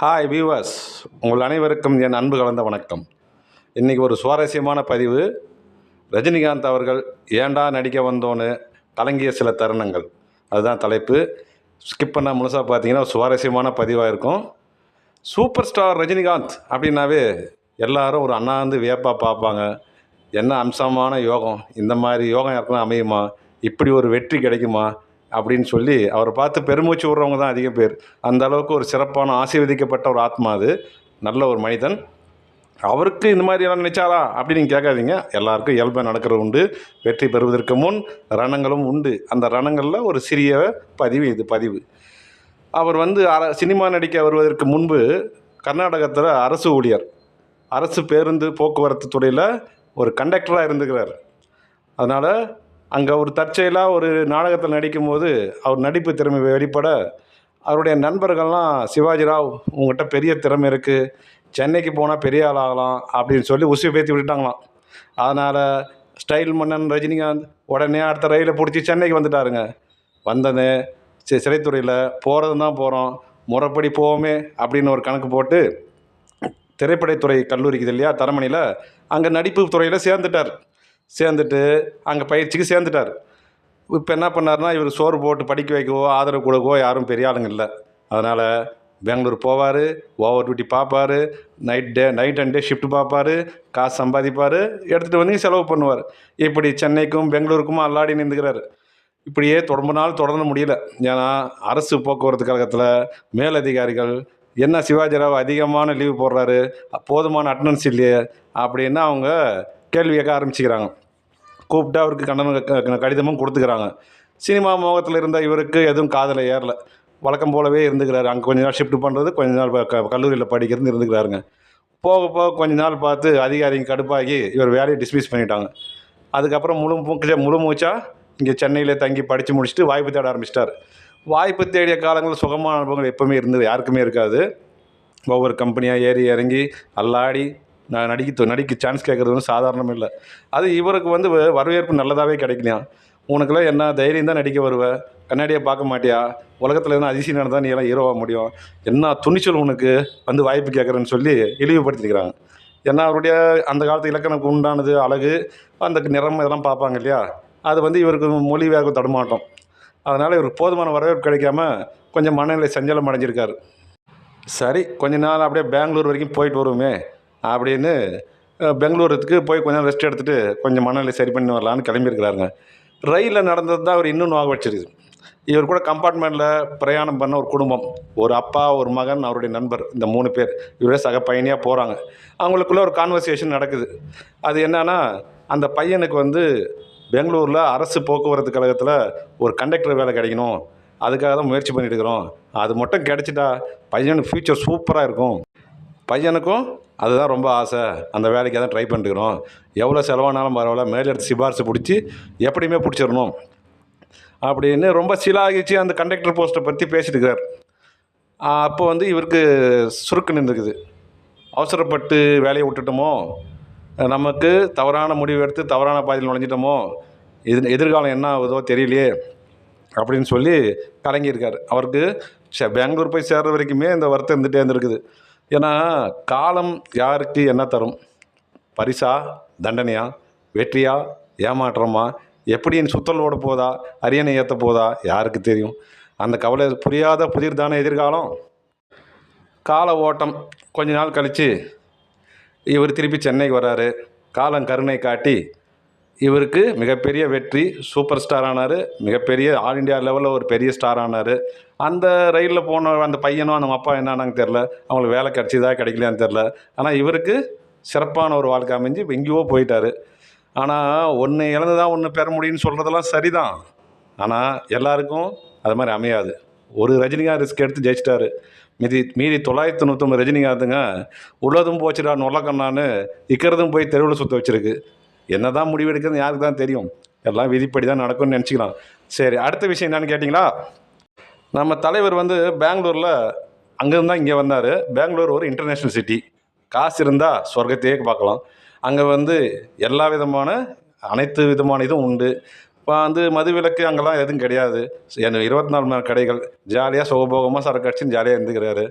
Hi viewers உங்கள் அனைவருக்கும் என் அன்பு கலந்த வணக்கம். இன்றைக்கி ஒரு சுவாரஸ்யமான பதிவு. ரஜினிகாந்த் அவர்கள் ஏண்டா நடிக்க வந்தோன்னு கலங்கிய சில தருணங்கள். அதுதான் தலைப்பு. ஸ்கிப் பண்ணால் முழுசாக பார்த்தீங்கன்னா ஒரு சுவாரஸ்யமான பதிவாக இருக்கும். சூப்பர் ஸ்டார் ரஜினிகாந்த் அப்படின்னாவே எல்லாரும் ஒரு அண்ணாந்து வியப்பாக பார்ப்பாங்க. என்ன அம்சமான யோகம். இந்த மாதிரி யோகம் யாருக்குன்னா அமையுமா? இப்படி ஒரு வெற்றி கிடைக்குமா? அப்படின்னு சொல்லி அவரை பார்த்து பெருமூச்சு விடுறவங்க தான் அதிகம் பேர். அந்த அளவுக்கு ஒரு சிறப்பான ஆசீர்வதிக்கப்பட்ட ஒரு ஆத்மா அது. நல்ல ஒரு மனிதன். அவருக்கு இந்த மாதிரி எல்லாம் நினைச்சாரா அப்படின்னு நீங்கள் கேட்காதீங்க. எல்லாருக்கும் இயல்பாக நடக்கிறது உண்டு. வெற்றி பெறுவதற்கு முன் ரணங்களும் உண்டு. அந்த ரணங்களில் ஒரு சிறிய பதிவு இது பதிவு. அவர் வந்து அர சினிமா நடிக்க வருவதற்கு முன்பு கர்நாடகத்தில் அரசு ஊழியர் அரசு பேருந்து போக்குவரத்து துறையில் ஒரு கண்டக்டராக இருந்துக்கிறார். அதனால் அங்கே ஒரு தற்செயலாக ஒரு நாடகத்தில் நடிக்கும்போது அவர் நடிப்பு திறமை வெளிப்பட அவருடைய நண்பர்கள்லாம் சிவாஜி ராவ் உங்கள்கிட்ட பெரிய திறமை இருக்குது சென்னைக்கு போனால் பெரிய ஆள் ஆகலாம் அப்படின்னு சொல்லி உசி பேத்தி விட்டுட்டாங்களாம். அதனால் ஸ்டைல் மன்னன் ரஜினிகாந்த் உடனே அடுத்த ரயிலை பிடிச்சி சென்னைக்கு வந்துட்டாருங்க. வந்தது சி சிறைத்துறையில் போகிறது தான் போகிறோம் முறைப்படி போவோமே அப்படின்னு ஒரு கணக்கு போட்டு திரைப்படத்துறை கல்லூரிக்கு இல்லையா தரமணியில் அங்கே நடிப்பு துறையில் சேர்ந்துட்டார். சேர்ந்துட்டு அங்கே பயிற்சிக்கு சேர்ந்துட்டார். இப்போ என்ன பண்ணாருன்னா இவர் சோறு போட்டு படிக்க வைக்கவோ ஆதரவு கொடுக்கவோ யாரும் பெரிய ஆளுங்க இல்லை. அதனால் பெங்களூர் போவார் ஓவர் டியூட்டி பார்ப்பாரு night day night and day shift பார்ப்பாரு காசு சம்பாதிப்பார் எடுத்துகிட்டு வந்து செலவு பண்ணுவார். இப்படி சென்னைக்கும் பெங்களூருக்கும் அல்லாடி நின்றுக்கிறாரு இப்படியே ரொம்ப நாள் தொடர முடியல. ஏன்னா அரசு போக்குவரத்து கழகத்தில் மேலதிகாரிகள் என்ன சிவாஜிராவ் அதிகமான லீவு போடுறாரு போதுமான அட்டண்டன்ஸ் இல்லையே அப்படின்னா அவங்க கேள்வி கேட்க ஆரம்பிச்சுக்கிறாங்க. கூப்பிட்டு அவருக்கு கண்டன க- கடிதமும் கொடுத்துக்கிறாங்க. சினிமா மோகத்தில் இருந்த இவருக்கு எதுவும் காதில் ஏறல. வழக்கம் போலவே இருந்துக்கிறாரு. அங்கே கொஞ்ச நாள் ஷிஃப்ட் பண்ணுறது கொஞ்ச நாள் கல்லூரியில் படிக்கிறது இருந்துக்கிறாருங்க. போக போக கொஞ்ச நாள் பார்த்து அதிகாரிங்க கடுப்பாகி இவர் வேலையை டிஸ்மிஸ் பண்ணிட்டாங்க. அதுக்கப்புறம் முழு மூச்சு முழு மூச்சா இங்கே சென்னையில் தங்கி படித்து முடிச்சுட்டு வாய்ப்பு தேட ஆரம்பிச்சிட்டார். வாய்ப்பு தேடிய காலங்களில் சுகமான அனுபவங்கள் எப்போவுமே இருந்தது யாருக்குமே இருக்காது. ஒவ்வொரு கம்பெனியாக ஏறி இறங்கி அல்லாடி நான் நடிக்க நடிக்க சான்ஸ் கேட்குறது வந்து சாதாரணம் இல்லை. அது இவருக்கு வந்து வ- வரவேற்பு நல்லதாகவே கிடைக்கலையாம் உனக்குலாம் என்ன தைரியம் தான் நடிக்க வருவ? கண்ணாடியை பார்க்க மாட்டியா? உலகத்தில் எதுனா அதிசயம் நடந்தால் நீ எல்லாம் ஹீரோவாக முடியும். என்ன துணிச்சல் உனக்கு? வந்து வாய்ப்பு கேட்குறேன்னு சொல்லி இழிவுபடுத்திக்கிறாங்க ஏன்னா அவருடைய அந்த காலத்து இலக்கணக்கு உண்டானது அழகு அந்த நிறம் இதெல்லாம் பார்ப்பாங்க இல்லையா? அது வந்து இவருக்கு மொழி வேக தடுமாட்டம். அதனால் இவருக்கு போதுமான வரவேற்பு கிடைக்காம கொஞ்சம் மனநிலை சஞ்சலம் அடைஞ்சிருக்காரு சரி கொஞ்ச நாள் அப்படியே பெங்களூர் வரைக்கும் போயிட்டு வருவோமே. அப்படின்னு அஹ், பெங்களூருக்கு போய் கொஞ்சம் ரெஸ்ட் எடுத்துகிட்டு கொஞ்சம் மனநிலை சரி பண்ணி வரலான்னு கிளம்பியிருக்கிறாருங்க. ரயிலில் நடந்தது தான் அவர் இன்னும் நோக வச்சிருக்கு இவர் கூட கம்பார்ட்மெண்ட்டில் பிரயாணம் பண்ண ஒரு குடும்பம். ஒரு அப்பா ஒரு மகன் அவருடைய நண்பர் இந்த மூணு பேர். இவரே சக பயணியாக போகிறாங்க அவங்களுக்குள்ள ஒரு கான்வர்சேஷன் நடக்குது. அது என்னன்னா அந்த பையனுக்கு வந்து பெங்களூரில் அரசு போக்குவரத்து கழகத்தில் ஒரு கண்டக்டர் வேலை கிடைக்கணும். அதுக்காக தான் முயற்சி பண்ணிட்டு இருக்கிறோம். அது மட்டும் கிடச்சிட்டா பையனுக்கு ஃப்யூச்சர் சூப்பராக இருக்கும். பையனுக்கும் அதுதான் ரொம்ப ஆசை. அந்த வேலைக்கு தான் ட்ரை பண்ணிக்கிறோம் எவ்வளோ செலவானாலும் பரவாயில்ல. மேலிடத்து சிபாரிசு பிடிச்சி எப்படியுமே பிடிச்சிடணும். அப்படின்னு ரொம்ப சிலாகிச்சு அந்த கண்டக்டர் போஸ்ட்டை பற்றி பேசிட்டு இருக்கிறார் அப்போ வந்து இவருக்கு சுருக்கு நின்றுக்குது. அவசரப்பட்டு வேலையை விட்டுட்டோமோ? நமக்கு தவறான முடிவு எடுத்து தவறான பாதையில் நுழைஞ்சிட்டோமோ? இது எதிர்காலம் என்ன ஆகுதோ தெரியலையே. அப்படின்னு சொல்லி கலங்கியிருக்கார். அவருக்கு பெங்களூர் போய் சேர்ற வரைக்குமே இந்த வருத்தம் இருந்துகிட்டே இருந்திருக்குது. ஏன்னா காலம் யாருக்கு என்ன தரும்? பரிசா தண்டனையா? வெற்றியா? ஏமாற்றமா? எப்படின்னு சுத்தல் ஓட போதா? அரியணை ஏற்ற போதா? யாருக்கு தெரியும்? அந்த கவலை புரியாத புதிர் தானே எதிர்காலம்? கால ஓட்டம் கொஞ்ச நாள் கழித்து இவர் திருப்பி சென்னைக்கு வராரு. காலம் கருணை காட்டி இவருக்கு மிகப்பெரிய வெற்றி சூப்பர் ஸ்டார் ஆனார். மிகப்பெரிய ஆல் இண்டியா லெவலில் ஒரு பெரிய ஸ்டார் ஆனார். அந்த ரயிலில் போன அந்த பையனும் அந்த அப்பா என்னன்னாங்க தெரில அவங்களுக்கு வேலை கிடச்சிதா கிடைக்கலையான்னு தெரில ஆனால் இவருக்கு சிறப்பான ஒரு வாழ்க்கை அமைஞ்சு எங்கேயோ போயிட்டார். ஆனால் ஒன்று இழந்து தான் ஒன்று பெற முடியும்னு சொல்கிறதெல்லாம் சரிதான். ஆனால் எல்லாருக்கும் அது மாதிரி அமையாது. ஒரு ரஜினிகாந்த் ரிஸ்க் எடுத்து ஜெயிச்சிட்டாரு. மீதி மீதி தொள்ளாயிரத்தி தொண்ணூத்தொம்பது ரஜினிகாந்துங்க உள்ளதும் போச்சுடா நொல்லக்கண்ணான்னு இக்கிறதும் போய் தெருவில் சுற்ற வச்சுருக்கு. என்ன தான் முடிவு யாருக்கு தான் தெரியும். எல்லாம் விதிப்படி தான் நடக்கும்னு நினச்சிக்கலாம். சரி அடுத்த விஷயம் என்னென்னு கேட்டிங்களா? நம்ம தலைவர் வந்து பெங்களூரில் அங்கேருந்து தான் இங்கே வந்தார். பெங்களூர் ஒரு இன்டர்நேஷ்னல் சிட்டி காசு இருந்தால் சொர்க்கத்தையே பார்க்கலாம். அங்கே வந்து எல்லா விதமான அனைத்து விதமான இதுவும் உண்டு. இப்போ வந்து மதுவிலக்கு அங்கெல்லாம் எதுவும் கிடையாது. எனக்கு இருபத்தி நாலு மணி கடைகள். ஜாலியாக சுகபோகமாக சரக்கு அடிச்சுன்னு ஜாலியாக இருந்துக்கிறாரு.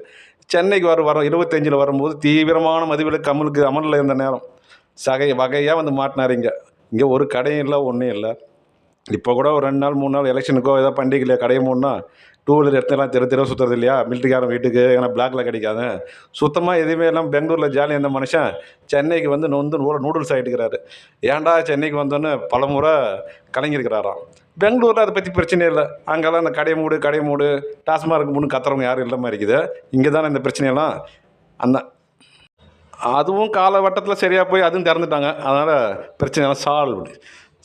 சென்னைக்கு வர வர இருபத்தஞ்சில் வரும்போது தீவிரமான மதுவிலக்கு அமலுக்கு அமலில் இருந்த நேரம். சகை வகையாக வந்து மாட்டினார் இங்கே. இங்கே ஒரு கடையும் இல்லை ஒன்றும் இல்லை. இப்போ கூட ஒரு ரெண்டு நாள் மூணு நாள் எலெக்ஷனுக்கோ ஏதோ பண்டிகையில கடையை மூணுனா டூ வீலர் எடுத்துலாம் தெரு தெரு சுற்றுறது இல்லையா? மிலிட்ரிக்காரன் வீட்டுக்கு ஏன்னா பிளாக்ல கிடைக்காது. சுத்தமாக எதுவுமே இல்லாமல் பெங்களூரில் ஜாலியாக இருந்த மனுஷன் சென்னைக்கு வந்து வந்து நூறு நூடுல்ஸ் ஆகிட்டுக்கிறாரு ஏன்டா சென்னைக்கு வந்தோன்னு பலமுறை முறை பெங்களூரில் அதை பற்றி பிரச்சனை இல்லை. அங்கெல்லாம் அந்த கடை மூடு கடை மூடு டாஸ்மார்க் மூணு கத்துறவங்க யாரும் இல்லாமல் இருக்குது. இங்கே தானே இந்த பிரச்சனையெல்லாம்? அந்த அதுவும் காலவட்டத்தில் சரியாக போய் அதுவும் திறந்துட்டாங்க. அதனால் பிரச்சனையெல்லாம் சால்வ்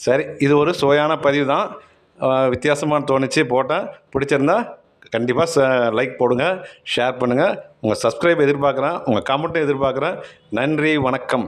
சரி இது ஒரு சுவையான பதிவு தான். வித்தியாசமாக தோணுச்சு போட்டேன். பிடிச்சிருந்தா கண்டிப்பாக ச லைக் போடுங்க ஷேர் பண்ணுங்கள் உங்கள் சப்ஸ்கிரைப் எதிர்பார்க்குறேன் உங்கள் கமெண்ட்டும் எதிர்பார்க்குறேன். நன்றி வணக்கம்.